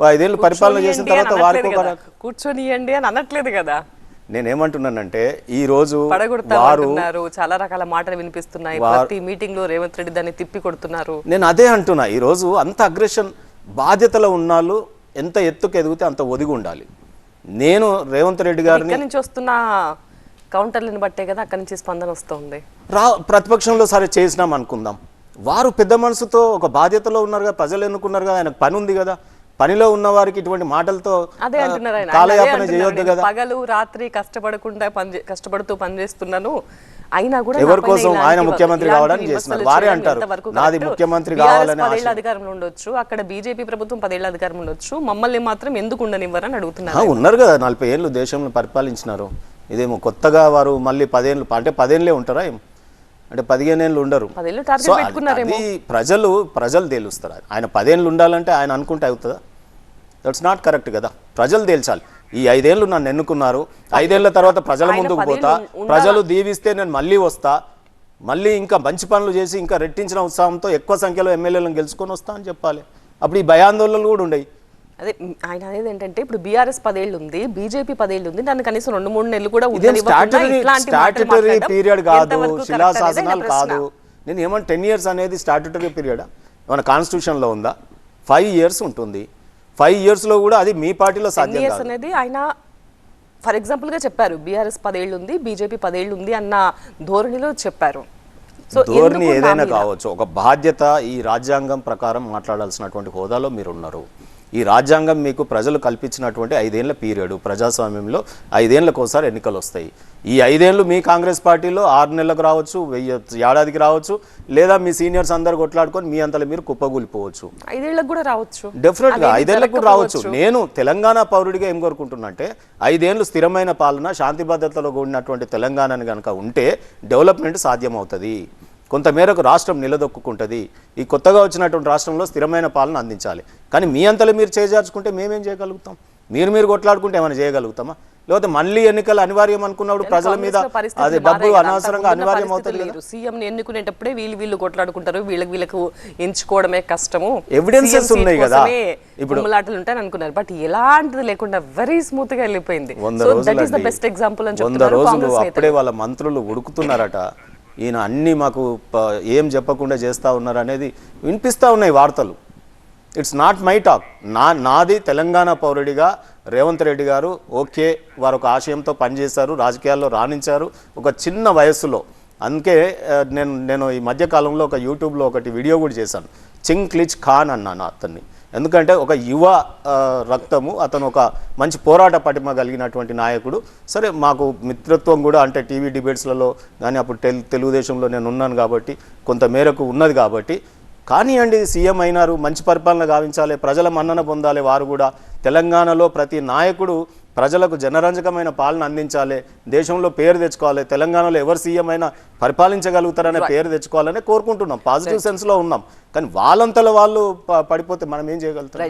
ఐదేళ్ళు పరిపాలన చేసిన తర్వాత వారికి. కూర్చొనియండి అని అనట్లేదు కదా. నేనేమంటున్నానంటే ఈ రోజు వారు చాలా రకాల మాటలు వినిపిస్తున్నాయి. ప్రతి మీటింగ్లో రేవంత్ రెడ్డి దాన్ని తిప్పి కొడుతున్నారు. నేను అదే అంటున్నా ఈ రోజు అంత అగ్రెషన్ బాధ్యతలో ఉన్నాళ్ళు ఎంత ఎత్తుకు ఎదిగితే అంత ఒదిగి ఉండాలి. నేను రేవంత్ రెడ్డి గారిని నుంచి వస్తున్న కౌంటర్లను బట్టే కదా అక్కడి నుంచి స్పందన వస్తుంది. రా ప్రతిపక్షంలో సరే చేసినాం అనుకుందాం. వారు పెద్ద మనసుతో ఒక బాధ్యతలో ఉన్నారు కదా ప్రజలు ఎన్నుకున్నారు కదా ఆయనకు పని ఉంది కదా. పనిలో ఉన్న వారికి ఇటువంటి మాటలతో అదే ఆ, అంటున్నారు ఆయన. ఆయన అదే కాలయాపన అంటున్నారు. చేయొద్దు కదా పగలు రాత్రి కష్టపడకుండా పని కష్టపడుతూ పనిచేస్తున్నాను అయినా కూడా ఎవరి నాపైన కోసం ఇలాంటి ఆయన ముఖ్యమంత్రి ఇలాంటి కావడానికి విమర్శలు చేస్తున్నారు. వారే చేయడం అంటారు, ఎంతవరకు నాది? ముఖ్యమంత్రి BRS కావాలని పదేళ్ళ ఆశ. అధికారంలో ఉండొచ్చు అక్కడ బీజేపీ ప్రభుత్వం పదేళ్ళ అధికారం ఉండొచ్చు మమ్మల్ని మాత్రం ఎందుకు ఉండనివ్వరని ఆ, అడుగుతున్నారు ఉన్నారు కదా నలభై ఏళ్ళు దేశంలో పరిపాలించినారు ఇదేమో కొత్తగా వారు మళ్ళీ పదేళ్ళు అంటే పదేళ్ళే ఉంటారా ఏం అంటే పదిహేను ఏళ్ళు ఉండరు పదేళ్ళు సో టార్గెట్ అది- పెట్టుకున్నారేమో అది ప్రజలు ప్రజలు తేలుస్తారు ఆయన పదేళ్ళు ఉండాలంటే ఆయన అనుకుంటే అవుతుందా దట్స్ నాట్ కరెక్ట్ కదా. ప్రజలు తేల్చాలి. ఈ ఐదేళ్ళు నన్ను ఎన్నుకున్నారు. ఐదేళ్ళ తర్వాత ప్రజల ముందుకు పోతా? ప్రజలు దీవిస్తే నేను మళ్ళీ వస్తా. మళ్ళీ ఇంకా మంచి పనులు చేసి ఇంకా రెట్టించిన ఉత్సాహంతో ఎక్కువ సంఖ్యలో ఎమ్మెల్యేలను గెలుచుకొని వస్తా అని చెప్పాలి. అప్పుడు ఈ భయాందోళనలు కూడా ఉండయి. అదే ఆయన అనేది ఏంటంటే ఇప్పుడు బీఆర్ఎస్ పదేళ్ళు ఉంది బీజేపీ పదేళ్ళు ఉంది దాన్ని కనీసం రెండు మూడు నెలలు కూడా స్టాట్యుటరీ పీరియడ్ కాదు శిలాశాసనాలు. కాదు. నేను ఏమన్నా టెన్ ఇయర్స్ అనేది స్టాట్యుటరీ పీరియడ్ మన కాన్స్టిట్యూషన్లో ఉందా? ఫైవ్ ఇయర్స్ ఉంటుంది. ఫైవ్ ఇయర్స్లో కూడా అది మీ పార్టీలో సాధ్యం అనేది ఆయన ఫర్ ఎగ్జాంపుల్గా చెప్పారు బీఆర్ఎస్ పదేళ్ళు ఉంది బీజేపీ పదేళ్ళు ఉంది అన్న ధోరణిలో చెప్పారు. సో ధోరణి ఏదైనా? కావచ్చు ఒక బాధ్యత ఈ రాజ్యాంగం ప్రకారం మాట్లాడాల్సినటువంటి హోదాలో మీరు ఉన్నారు ఈ రాజ్యాంగం మీకు ప్రజలు కల్పించినటువంటి ఐదేళ్ళ పీరియడ్ ప్రజాస్వామ్యంలో ఐదేళ్ళకు ఒకసారి ఎన్నికలు వస్తాయి ఈ ఐదేళ్ళు మీ కాంగ్రెస్ పార్టీలో ఆరు నెలలకు రావచ్చు వెయ్యి ఏడాదికి రావచ్చు లేదా మీ సీనియర్స్ అందరు కొట్లాడుకొని మీ అంతలో మీరు కుప్పగూలిపోవచ్చు. ఐదేళ్ళకు కూడా రావచ్చు. డెఫినెట్గా అవేమీ ఐదేళ్ళకు రావచ్చు. జరగకపోవచ్చు. నేను తెలంగాణ పౌరుడిగా ఏం కోరుకుంటున్నా అంటే ఐదేళ్ళు స్థిరమైన పాలన శాంతి భద్రతలో కూడినటువంటి తెలంగాణని కనుక ఉంటే డెవలప్మెంట్ సాధ్యమవుతుంది. కొంతమేరకు రాష్ట్రం నిలదొక్కుంటుంది ఈ కొత్తగా వచ్చినటువంటి రాష్ట్రంలో స్థిరమైన పాలన అందించాలి. కానీ మీ అంతలో మీరు చేజార్చుకుంటే మేమేం చేయగలుగుతాం? మీరు మీరు కొట్లాడుకుంటే ఏమైనా చేయగలుగుతామా? లేకపోతే మళ్ళీ ఎన్నికలు అనివార్యం అనుకున్నప్పుడు ప్రజల మీద అది డబ్బు అనవసరంగా అనివార్యం అవుతుంది. సీఎం ని ఎన్నుకునేటప్పుడే వీళ్ళు వీళ్ళు కొట్లాడుకుంటారు. వీళ్ళకి వీళ్ళకు ఎంచుకోవడమే కష్టము. సీట్ ఉన్నాయి కదా. ఇప్పుడు- కుమ్ములాటలు ఉంటాయని అనుకున్నారు. బట్ ఎలాంటిది లేకుండా వెరీ స్మూత్గా వెళ్ళిపోయింది. వంద. బెస్ట్ ఎగ్జాంపుల్ అని వంద రోజులు అప్పుడే వాళ్ళ మంత్రులు ఉడుకుతున్నారట. ఈయన అన్నీ మాకు ప- ఏం చెప్పకుండా చేస్తూ ఉన్నారు అనేది వినిపిస్తూ ఉన్నాయి వార్తలు. ఇట్స్ నాట్ మై టాక్ నా నాది తెలంగాణ పౌరుడిగా రేవంత్ రెడ్డి గారు ఓకే వారు ఒక ఆశయంతో పనిచేశారు రాజకీయాల్లో రాణించారు ఒక చిన్న వయస్సులో. అందుకే నేను నేను ఈ మధ్యకాలంలో ఒక యూట్యూబ్లో ఒకటి వీడియో కూడా చేశాను. చింగ్ క్లిచ్ ఖాన్ అన్నాను అతన్ని. ఎందుకంటే ఒక యువ రక్తము అతను ఒక మంచి పోరాట పటిమ కలిగినటువంటి నాయకుడు. సరే మాకు మిత్రత్వం కూడా అంటే టీవీ డిబేట్స్లలో కానీ అప్పుడు తెలు తెలుగుదేశంలో నేను ఉన్నాను కాబట్టి కొంత మేరకు ఉన్నది కాబట్టి. కానివ్వండి సీఎం అయినారు మంచి పరిపాలన గావించాలి ప్రజల మన్నన పొందాలి వారు కూడా. తెలంగాణలో ప్రతి నాయకుడు ప్రజలకు జనరంజకమైన పాలన అందించాలి దేశంలో పేరు తెచ్చుకోవాలి తెలంగాణలో ఎవరు సీఎం అయినా పరిపాలించగలుగుతారనే పేరు తెచ్చుకోవాలని కోరుకుంటున్నాం. పాజిటివ్ సెన్స్లో ఉన్నాం. కానీ వాళ్ళంతలో వాళ్ళు పడిపోతే మనం ఏం చేయగలుగుతాం?